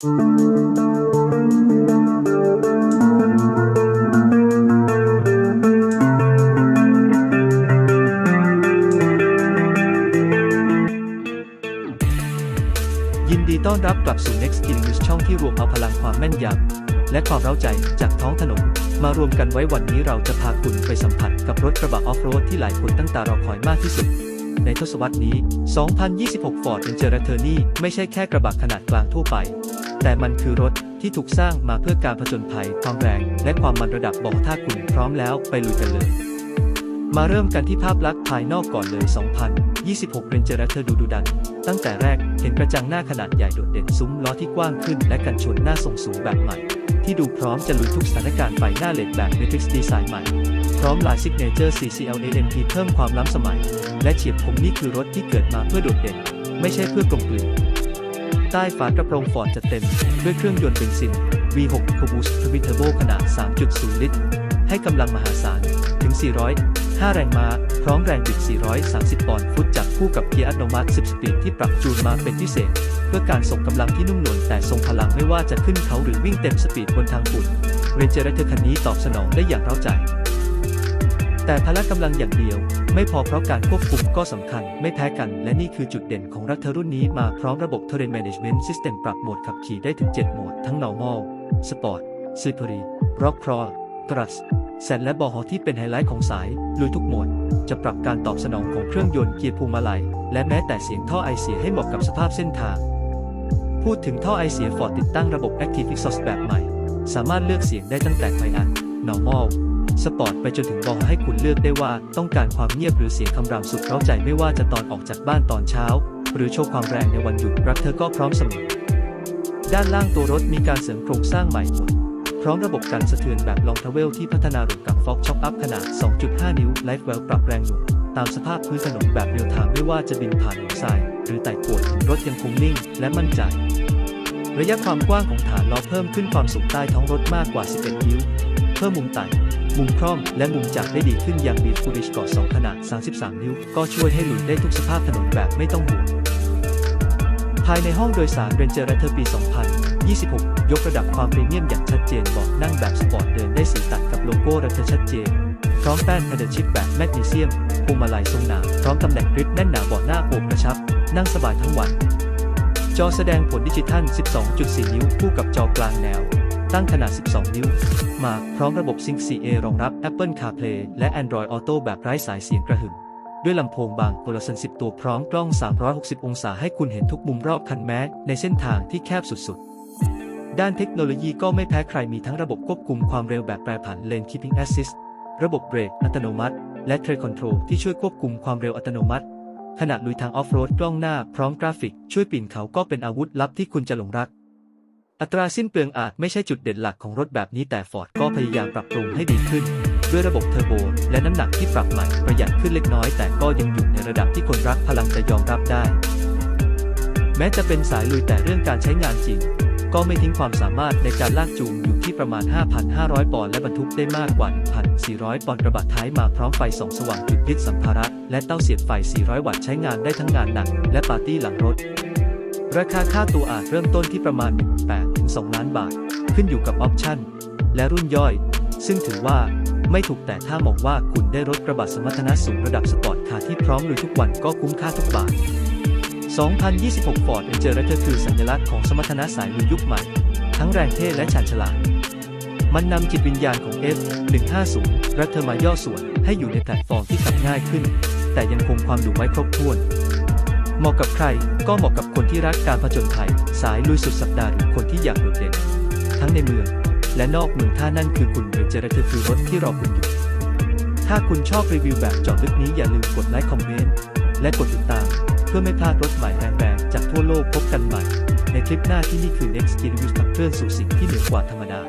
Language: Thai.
ยินดีต้อนรับกลับสู่ Next King News ช่องที่รวมเอาพลังความแม่นยำและความเร้าใจจากท้องถนน มารวมกันไว้วันนี้เราจะพาคุณไปสัมผัสกับรถกระบะออฟโรดที่หลายคนตั้งตารอคอยมากที่สุด ในทศวรรษนี้ 2026 Ford Ranger r a t o r n y ไม่ใช่แค่กระบะขนาดกลางทั่วไป แต่มันคือรถที่ถูกสร้างมาเพื่อการผจญภัย ความแรง และความมันระดับบอกถ้าคุณพร้อมแล้วไปลุยกันเลย มาเริ่มกันที่ภาพลักษณ์ภายนอกก่อนเลย 2026 Ranger r a t o r ดูดุดัน ตั้งแต่แรกเห็นกระจังหน้าขนาดใหญ่โดดเด่นซุ้มล้อที่กว้างขึ้น และกันชนหน้าทรงสูงแบบใหม่ ที่ดูพร้อมจะลุยทุกสถานการณ์ไฟหน้าเลดแบบ Matrix ดีไซน์ใหม่พร้อมลาย Signature CCLAMP เพิ่มความล้ำสมัย และเฉียบคมนี่คือรถที่เกิดมาเพื่อโดดเด่น ไม่ใช่เพื่อกลมกลืนใต้ฝากระโปรงฟอร์ดจะเต็ม ด้วยเครื่องยนต์เบนซิน V6 EcoBoost Twin Turbo ขนาด 3.0 ลิตร ให้กำลังมหาศาล ถึง 405 แรงม้า พร้อมแรงบิด 430 ปอนด์ฟุตจับคู่กับเกียร์อัตโนมัติ 10 สปีดที่ปรับจูนมาเป็นพิเศษ เพื่อการส่งกำลังที่นุ่มนวลแต่ทรงพลังไม่ว่าจะขึ้นเขาหรือวิ่งเต็มสปีดบนทางฝุ่นเรนเจอร์เธอคันนี้ตอบสนองได้อย่างเร้าใจ แต่พละกำลังอย่างเดียว ไม่พอเพราะการควบคุมก็สำคัญไม่แพ้กัน และนี่คือจุดเด่นของรัฐรุ่นนี้มาพร้อมระบบ Terrain Management System ปรับโหมดขับขี่ได้ถึง 7 โหมด ทั้ง Normal Sport Slippery Rock Crawl Thrust แซนและบอฮอที่เป็นไฮไลท์ของสาย ลุยทุกโหมด จะปรับการตอบสนองของเครื่องยนต์เกียร์พวงมาลัย และแม้แต่เสียงท่อไอเสียให้เหมาะกับสภาพเส้นทาง พูดถึงท่อไอเสียฟอร์ดติดตั้งระบบ Active Exhaust แบบใหม่ สามารถเลือกเสียงได้ตั้งแต่ไฟอัน Normal สปอร์ตไปจนถึงบอให้คุณเลือกได้ว่าต้องการความเงียบหรือเสียงคำรามสุดเร้าใจไม่ว่าจะตอนออกจากบ้านตอนเช้า หรือโชว์ความแรงในวันหยุดรักเธอก็พร้อมเสมอ ด้านล่างตัวรถมีการเสริมโครงสร้างใหม่หมดพร้อมระบบกันสะเทือนแบบลองทเวลที่พัฒนารวมกับฟอกช็อคอัพขนาด 2.5 นิ้วไลฟ์เวลปรับแรงหน่วงตามสภาพพื้นถนนแบบเรียลไทม์ไม่ว่าจะบินผ่านหลุมทราย หรือไต่กวดรถยังคงนิ่งและมั่นใจ ระยะความกว้างของฐานล้อเพิ่มขึ้นความสูงใต้ท้องรถมากกว่า 11 นิ้ว เพิ่มมุมไต่ มุมคร่อมและมุมจับได้ดีขึ้นอย่างบีฟูริชกอด2ขนาด 33 นิ้ว ก็ช่วยให้หลุยได้ทุกสภาพถนนแบบไม่ต้องห่วงภายในห้องโดยสาร Ranger r a t t e r ปี 2026 ยกระดับความพรีเมียมอย่างชัดเจนบอกนั่งแบบสปอร์ตเดินได้สีตัดกับโลโก้ r a t t e r ชัดเจน พร้อมแป้นแพดเดิลชิปแบบแมกนีเซียมพวงมาลัยทรงหนาพร้อมตำแหน่งกริปแน่นหนาบาะหน้าโอบกระชับ นั่งสบายทั้งวัน จอแสดงผลดิจิทัล 12.4 นิ้วคู่กับจอกลางแนว ตั้งขนาด 12 นิ้ว มาพร้อมระบบ Sync 4A รองรับ Apple CarPlay และ Android Auto แบบไร้สายเสียงกระหึ่ม ด้วยลำโพงบางโทรศัพท์10 ตัวพร้อมกล้อง 360 องศาให้คุณเห็นทุกมุมรอบคันแม้ ในเส้นทางที่แคบสุดๆ ด้านเทคโนโลยีก็ไม่แพ้ใครมีทั้งระบบควบคุมความเร็วแบบแปรผัน Lane Keeping Assist ระบบเบรกอัตโนมัติ และ Trail Control ที่ช่วยควบคุมความเร็วอัตโนมัติขณะลุยทางออฟโรดกล้องหน้าพร้อมกราฟิก ช่วยปีนเขาก็เป็นอาวุธลับที่คุณจะหลงรัก อัตราสิ้นเปลืองอาจไม่ใช่จุดเด่นหลักของรถแบบนี้แต่ฟอร์ดก็พยายามปรับปรุงให้ดีขึ้น ด้วยระบบเทอร์โบ และน้ำหนักที่ปรับใหม่ประหยัดขึ้นเล็กน้อย แต่ก็ยังอยู่ในระดับที่คนรักพลังจะยอมรับได้ แม้จะเป็นสายลุยแต่เรื่องการใช้งานจริง ก็ไม่ทิ้งความสามารถในการลากจูงอยู่ที่ประมาณ 5,500 ปอนด์และบรรทุกได้มากกว่า 1,400 ปอนด์กระบะท้ายมาพร้อมไฟส่องสว่างจุดยึดสัมภาระและเต้าเสียบไฟ 400 วัตต์ใช้งานได้ทั้งงานหนัก และปาร์ตี้หลังรถ ราคาค่าตัวอาจเริ่มต้นที่ประมาณ 1.8ถึง2ล้านบาท ขึ้นอยู่กับออปชั่น และรุ่นย่อย ซึ่งถือว่าไม่ถูกแต่ถ้ามองว่าคุณได้รถกระบะสมรรถนะสูงระดับสปอร์ตคาร์ที่พร้อมลุยทุกวันก็คุ้มค่าทุกบาท 2026 Ford Ranger r a t t e r คือสัญลักษณ์ของสมรรถนะสายลุยยุคใหม่ ทั้งแรงเท่และชาญฉลาด มันนำจิตวิญญาณของ F150 รัตเทอร์มาย่อส่วนให้อยู่ในแพลตฟอร์มที่ขับง่ายขึ้น แต่ยังคงความดุไว้ครบถ้วน เหมาะกับใคร ก็เหมาะกับคนที่รักการผจญภัย สายลุยสุดสัปดาห์หรือคนที่อยากโดดเด่น ทั้งในเมือง และนอกเมืองถ้านั่นคือคุณหรือเจรเธอคือรถที่รอคุณอยู่ ถ้าคุณชอบรีวิวแบบเจาะลึกนี้อย่าลืมกดไลค์คอมเมนต์และกดติดตาม เพื่อไม่พลาดรถใหม่แรงๆจากทั่วโลกพบกันใหม่ ในคลิปหน้าที่นี่คือ Next Gear Reviews ขับเคลื่อนสู่สิ่งที่เหนือกว่าธรรมดา